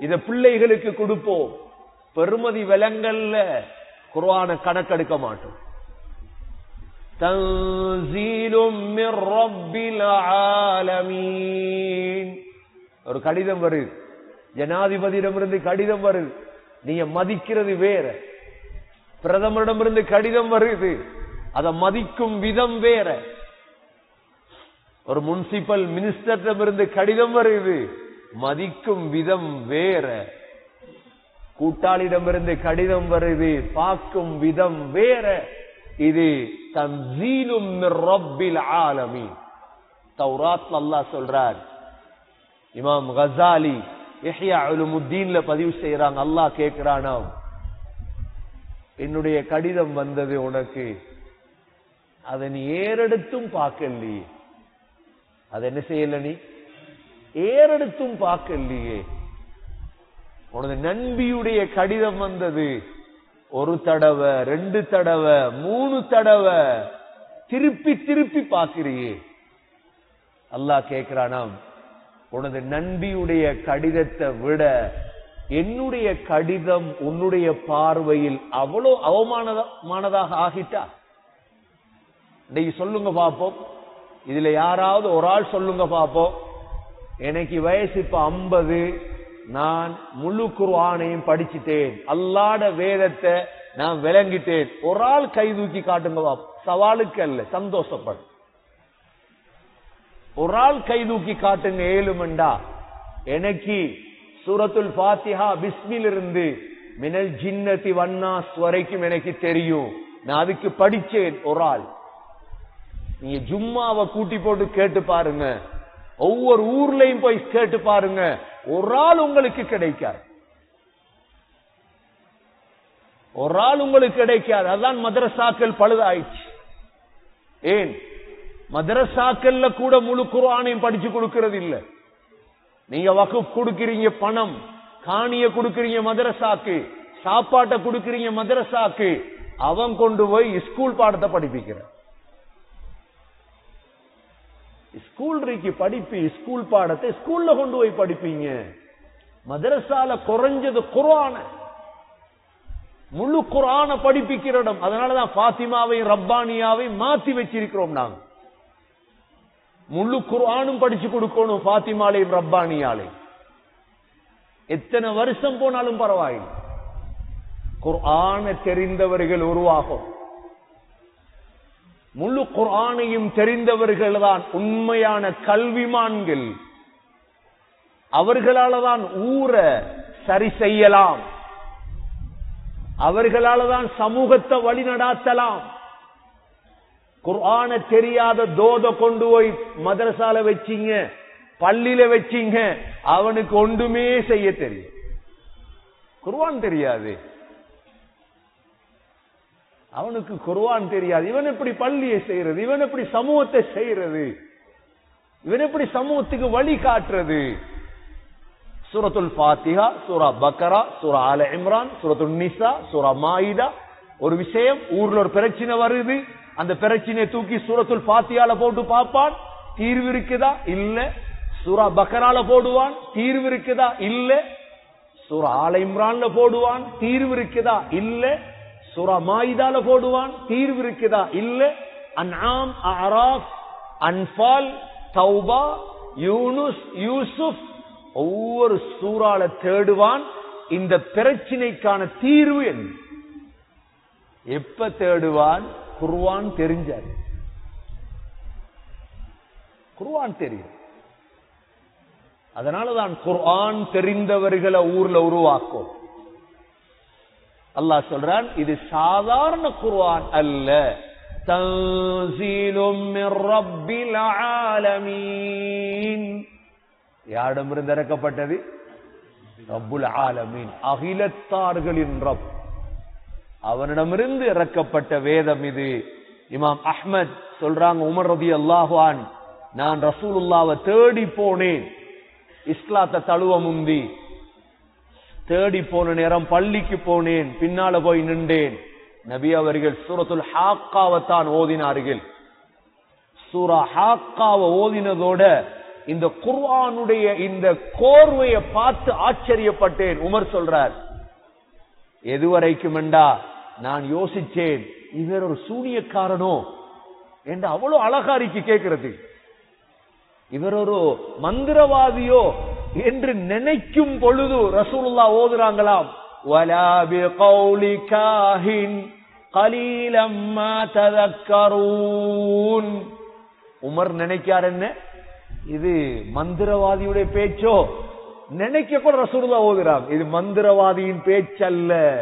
இத பிள்ளைகளுக்கு கொடுப்போம். பெருமதி விலங்கல்ல குர்ஆன கணக்கெடுக்க மாட்டோம். ஒரு கடிதம் வருது ஜனாதிபதியிடமிருந்து கடிதம் வருது நீங்க மதிக்கிறது வேற. பிரதமரிடமிருந்து கடிதம் வருது. அதை மதிக்கும் விதம் வேற. ஒரு முனிசிபல் மினிஸ்டரிடமிருந்து கடிதம் வருது. மதிக்கும் விதம் வேற. கூட்டாளிடமிருந்து கடிதம் வருது பார்க்கும் விதம் வேற. இது தன்சீலும் மிர் தௌராத் அல்லாஹ் சொல்றார். இமாம் கசாலி இஹ்யா உலுமுத்தீன்ல பதிவு செய்யறாங்க அல்லாஹ் கேட்கிறானாம் என்னுடைய கடிதம் வந்தது உனக்கு. அதை நீ ஏறெடுத்தும் பார்க்கலையே. அதை என்ன செய்யல நீ? ஏறெடுத்தும் பார்க்கலையே. உனது நண்பியுடைய கடிதம் வந்தது. ஒரு தடவை ரெண்டு தடவை மூணு தடவை திருப்பி திருப்பி பார்க்கிறியே. அல்லாஹ் கேட்கிறானாம் உனது நண்பியுடைய கடிதத்தை விட என்னுடைய கடிதம் உன்னுடைய பார்வையில் அவ்வளோ அவமானமானதாக ஆகிட்டா? இன்னைக்கு சொல்லுங்க பாப்போம் இதுல யாராவது ஒரு ஆள் சொல்லுங்க பாப்போம் எனக்கு வயசு இப்ப ஐம்பது. நான் முழு குர்ஆனையும் படிச்சுட்டேன். அல்லாட வேதத்தை நான் விளங்கிட்டேன். ஒரு ஆள் கை தூக்கி காட்டுங்க சவாலுக்கு அல்ல சந்தோஷப்படு. ஒரு ஆள் கை தூக்கி காட்டுங்க ஏழுமண்டா. எனக்கு சூரத்துல் பாத்திஹா பிஸ்மில் இருந்து மினல் ஜின்னதி வண்ணாஸ் வரைக்கும் எனக்கு தெரியும். நான் அதுக்கு படிச்சேன் ஒரு ஆள். நீங்க ஜும்மாவை கூட்டி போட்டு கேட்டு பாருங்க. ஒவ்வொரு ஊர்லயும் போய் கேட்டு பாருங்க. ஒரு ஆள் உங்களுக்கு கிடைக்காது. ஒரு ஆள் உங்களுக்கு கிடைக்காது. அதான் மதரசாக்கள் பழுதாயிடுச்சு. ஏன்? மதரசாக்கள்ல கூட முழு குரானையும் படிச்சு கொடுக்கிறது இல்ல நீங்க வகுப் கொடுக்கிறீங்க பணம் காணிய கொடுக்கிறீங்க மதரசாக்கு சாப்பாட்டை கொடுக்கிறீங்க மதரசாக்கு அவன் கொண்டு போய் ஸ்கூல் பாடத்தை படிப்பிக்கிறான். ஸ்கூல் இருக்கு படிப்பு ஸ்கூல் பாடத்தை ஸ்கூல்ல கொண்டு போய் படிப்பீங்க. மதரசால குறைஞ்சது குரான முழு குரான படிப்பிக்கிற இடம். அதனாலதான் பாத்திமாவையும் ரப்பானியாவையும் மாத்தி வச்சிருக்கிறோம் நாங்க. முழு குரானும் படிச்சு கொடுக்கணும் பாத்திமாலையும் ரப்பானியாலையும். எத்தனை வருஷம் போனாலும் பரவாயில்லை. குர்ஆன தெரிந்தவர்கள் உருவாகும். முழு குரானையும் தெரிந்தவர்கள் தான் உண்மையான கல்விமான்கள். அவர்களால தான் ஊரை சரி செய்யலாம். அவர்களால தான் சமூகத்தை வழிநடாத்தலாம். குர்ஆன தெரியாத தோத கொண்டு போய் மதரசால வச்சீங்க பள்ளியில வச்சீங்க அவனுக்கு ஒன்றுமே செய்ய தெரியும் குர்வான் தெரியாது. அவனுக்கு குருவான் தெரியாது. இவன் எப்படி பள்ளியை செய்யறது? இவன் எப்படி சமூகத்தை செய்யறது? இவன் எப்படி சமூகத்துக்கு வழி காட்டுறது? சூரத்துல் பாத்திகா சூரா பக்கரா சூரா அல இம்ரான் சூரத்துல் நிசா சூரா மாயிதா. ஒரு விஷயம் ஊர்ல ஒரு பிரச்சனை வருது. அந்த பிரச்சனையை தூக்கி சூரத்துல் பாத்தியால போட்டு பார்ப்பான். தீர்வு இருக்குதா? இல்ல. சூரா பக்கரால போடுவான். தீர்வு இருக்குதா? இல்ல. சூரா ஆல இம்ரான்ல போடுவான். தீர்வு இருக்குதா? இல்ல. சூரா மாயிதால போடுவான் தீர்வு இருக்குதா? இல்ல. அன்ஆம் அராஃப் அன்பால் தௌபா யூனுஸ் யூசுப் ஒவ்வொரு சூறால தேடுவான். இந்த பிரச்சினைக்கான தீர்வு என்ன? எப்ப தேடுவான்? குர்வான் தெரிஞ்சார். குர்வான் தெரியும். அதனாலதான் குர்ஆன் தெரிந்தவர்களை ஊர்ல உருவாக்கும். அல்லாஹ் சொல்றான் இது சாதாரண குர்ஆன் அல்ல. ஆலமீன். யாரிடமிருந்து இறக்கப்பட்டது? ரப்புல் ஆலமீன். அகிலத்தார்களின் ரப். அவனிடமிருந்து இறக்கப்பட்ட வேதம் இது. இமாம் அஹ்மத் சொல்றாங்க உமர் ரதி அல்லாஹான் நான் ரசூலுல்லாவை தேடி போனேன். இஸ்லாத்தை தழுவ முந்தி தேடி போன நேரம் பள்ளிக்கு போனேன் பின்னால போய் நின்றேன். நபி அவர்கள் சூரத்துல் ஹாக்காவத்தான் ஓதினார்கள். சூரா ஹாக்காவை ஓதினதோட இந்த குர்வானுடைய இந்த கோர்வையை பார்த்து ஆச்சரியப்பட்டேன் உமர் சொல்றார். எதுவரைக்கும் என்றா நான் யோசிச்சேன் இவர் ஒரு சூனியக்காரனோ? என்று அவ்வளவு அழகா இருக்கு கேட்கிறது. இவர் ஒரு மந்திரவாதியோ? என்று நினைக்கும் பொழுது ரசூலுல்லா ஓதுறாங்களாம். உமர் நினைக்கார் என்ன? இது மந்திரவாதியுடைய பேச்சோ? நினைக்க கூட ரசூலுல்லா ஓதுறாங்க. இது மந்திரவாதியின் பேச்சல்ல.